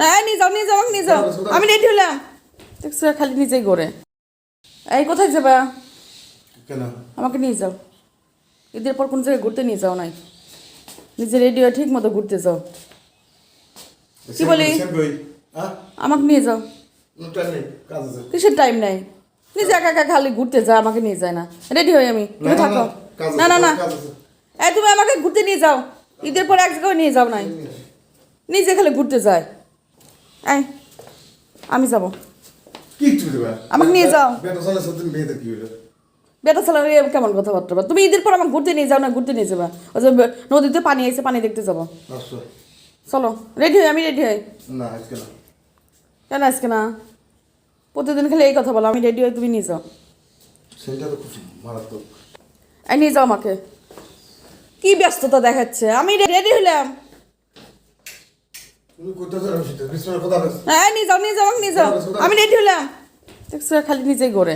হ্যাঁ নিয়ে যাও নিয়ে যাও নিয়ে যাও। আমি রেডি হলাম। দেখছ খালি নিজেই করে এই কোথায় যাবা? কেন? আমাকে নিয়ে যাও। ঈদের পর কোন জায়গায় ঘুরতে নিয়ে যাও নাই। নিজে রেডি হয়ে ঠিক মতো ঘুরতে যাও। কি বলি? আমাকে নিয়ে যাও। কিসের টাইম নাই? নিজে একা একা খালি ঘুরতে যায় আমাকে নিয়ে যায় না। রেডি হই আমি। তুমি থাকো। না, না না। এই তুমি আমাকে ঘুরতে নিয়ে যাও। ঈদের পর এক জায়গায় নিয়ে যাও নাই। নিজে খালি ঘুরতে যায়। এই আমি যাব। কি তুমি আমাকে নিয়ে যাও। বেটা মেয়েদের কি হলো? বেটা কেমন কথাবার্তা বলো? তুমি ঈদের পর আমাকে ঘুরতে নিয়ে যাও না ঘুরতে নিয়ে যাবা। ওই যে নদীতে পানি আছে পানি দেখতে যাব। চলো রেডি হই আমি রেডি হই। না আজকে না। কেন আজকে না? প্রতিদিন খালি এই কথা বলো আমি রেডি হই তুমি নিয়ে যাও। সেটা তো খুব মারাত্মক। এই নিয়ে যাও আমাকে। কি ব্যস্ততা দেখাচ্ছে? আমি রেডি হলাম আমি রেডি হলাম। দেখছ খালি নিজেই করে